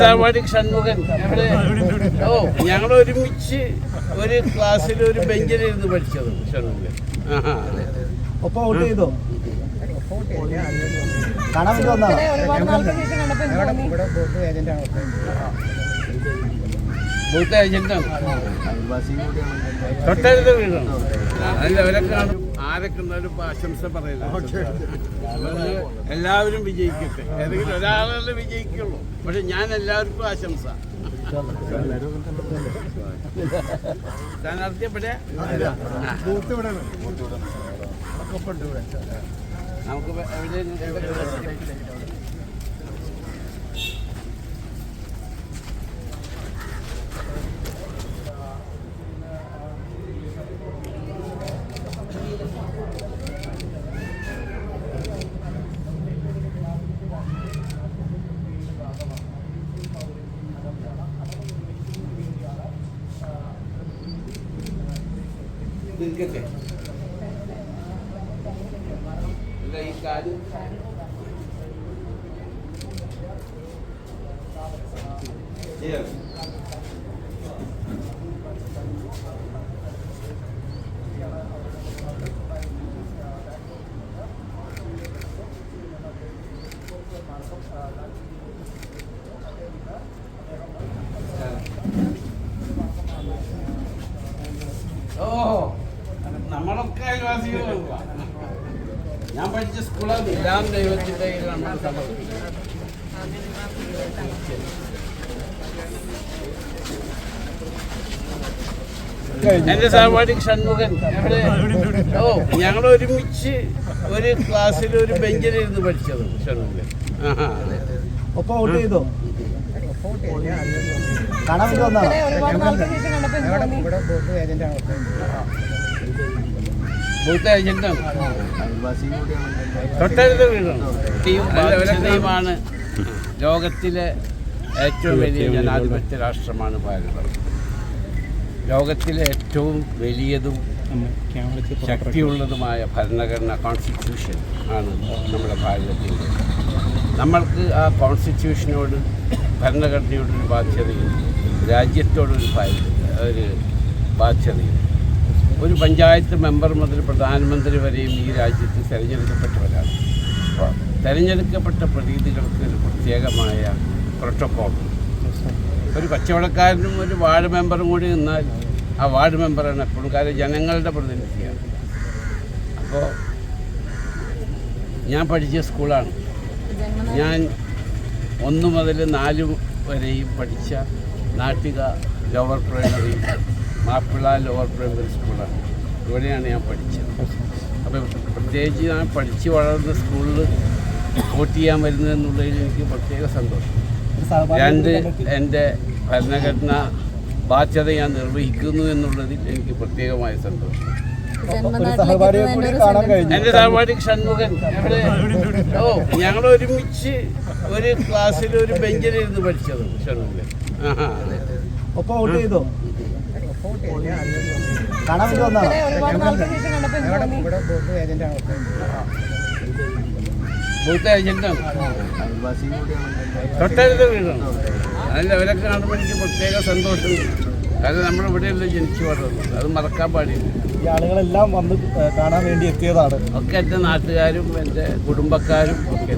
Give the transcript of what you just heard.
താവാടി ഷൺമുഖൻ. ഓ ഞങ്ങൾ ഒരുമിച്ച് ഒരു ക്ലാസ്സിൽ ഒരു ബെഞ്ചിലിരുന്ന് പഠിച്ചത് ഷൺമുഖൻ. ഒപ്പം വോട്ട് ചെയ്തോ? കാണാൻ തൊട്ടടുത്ത വീടാണ്. അവരൊക്കെ ആരൊക്കെ എന്നാലും ആശംസ പറയില്ല എല്ലാവരും വിജയിക്കട്ടെ. ഏതെങ്കിലും ഒരാളല്ലേ വിജയിക്കുള്ളൂ. പക്ഷെ ഞാൻ എല്ലാവർക്കും ആശംസ. സ്ഥാനാർത്ഥി എവിടെ? നമുക്ക് എവിടെ? നിൽക്കട്ടെ ഇല്ല, ഈ കാര്യം ചെയ്യാം. ഓ നമ്മളൊക്കെ ഞാൻ പഠിച്ച സ്കൂളാണ്. എല്ലാം ദൈവത്തിന്റെ എന്റെ സഹപാഠി ഷൺമുഖൻ ഓ ഞങ്ങൾ ഒരുമിച്ച് ഒരു ക്ലാസ്സിൽ ഒരു ബെഞ്ചിലിരുന്ന് പഠിച്ചത് ഷൺമുഖൻ. ഒപ്പം ചെയ്തോ? കാണാൻ വേണ്ടി തൊട്ടടുത്ത വീടാണ്. ടീമാണ് ലോകത്തിലെ ഏറ്റവും വലിയ ജനാധിപത്യ രാഷ്ട്രമാണ് ഭാരതം. ലോകത്തിലെ ഏറ്റവും വലിയതും ശക്തിയുള്ളതുമായ ഭരണഘടന കോൺസ്റ്റിറ്റ്യൂഷൻ ആണ് നമ്മുടെ ഭാരതത്തിന്റെ. നമ്മൾക്ക് ആ കോൺസ്റ്റിറ്റ്യൂഷനോട് ഭരണഘടനയോടൊരു ബാധ്യതയും രാജ്യത്തോടൊരു ഒരു ബാധ്യതയും ഒരു പഞ്ചായത്ത് മെമ്പർ മുതൽ പ്രധാനമന്ത്രി വരെയും ഈ രാജ്യത്ത് തിരഞ്ഞെടുക്കപ്പെട്ടവരാണ്. തിരഞ്ഞെടുക്കപ്പെട്ട പ്രതിനിധികൾക്ക് ഒരു പ്രത്യേകമായ പ്രോട്ടോകോൾ ഒരു കച്ചവടക്കാരനും ഒരു വാർഡ് മെമ്പറും കൂടി നിന്നാൽ ആ വാർഡ് മെമ്പറാണ് എപ്പോഴും കാര്യം ജനങ്ങളുടെ പ്രതിനിധിയാണ്. അപ്പോൾ ഞാൻ പഠിച്ച സ്കൂളാണ്. ഞാൻ ഒന്ന് മുതൽ നാല് വരെയും പഠിച്ച Nattika lower primary Mappila lower primary സ്കൂളാണ്. ഇവിടെയാണ് ഞാൻ പഠിച്ചത്. അപ്പോൾ പ്രത്യേകിച്ച് ഞാൻ പഠിച്ച് വളർന്ന സ്കൂളിൽ വോട്ട് ചെയ്യാൻ വരുന്നത് എന്നുള്ളതിൽ എനിക്ക് പ്രത്യേക സന്തോഷം. രണ്ട് എന്റെ ഭരണഘടന ബാധ്യത ഞാൻ നിർവഹിക്കുന്നു എന്നുള്ളതിൽ എനിക്ക് പ്രത്യേകമായ സന്തോഷം. എന്റെ സഹപാഠിയെ കൂടി കാണാൻ കഴിഞ്ഞു. എന്റെ സഹപാഠി ഷൺമുഖൻ ഓ ഞങ്ങൾ ഒരുമിച്ച് ഒരു ക്ലാസ്സിൽ ഒരു ബെഞ്ചിലിരുന്ന് പഠിച്ചത് ഷൺമുഖൻ. ഒപ്പം വോട്ട് ചെയ്തോ? കാണാൻ അതിൽ അവരൊക്കെ കാണുമ്പോൾ എനിക്ക് പ്രത്യേക സന്തോഷമുണ്ട് കാരണം നമ്മളിവിടെയല്ലേ ജനിച്ചു വളർന്നത് അത് മറക്കാൻ പാടില്ല ഈ ആളുകളെല്ലാം വന്ന് കാണാൻ വേണ്ടി എത്തിയതാണ്. ഒക്കെ എന്റെ നാട്ടുകാരും എന്റെ കുടുംബക്കാരും ഒക്കെ.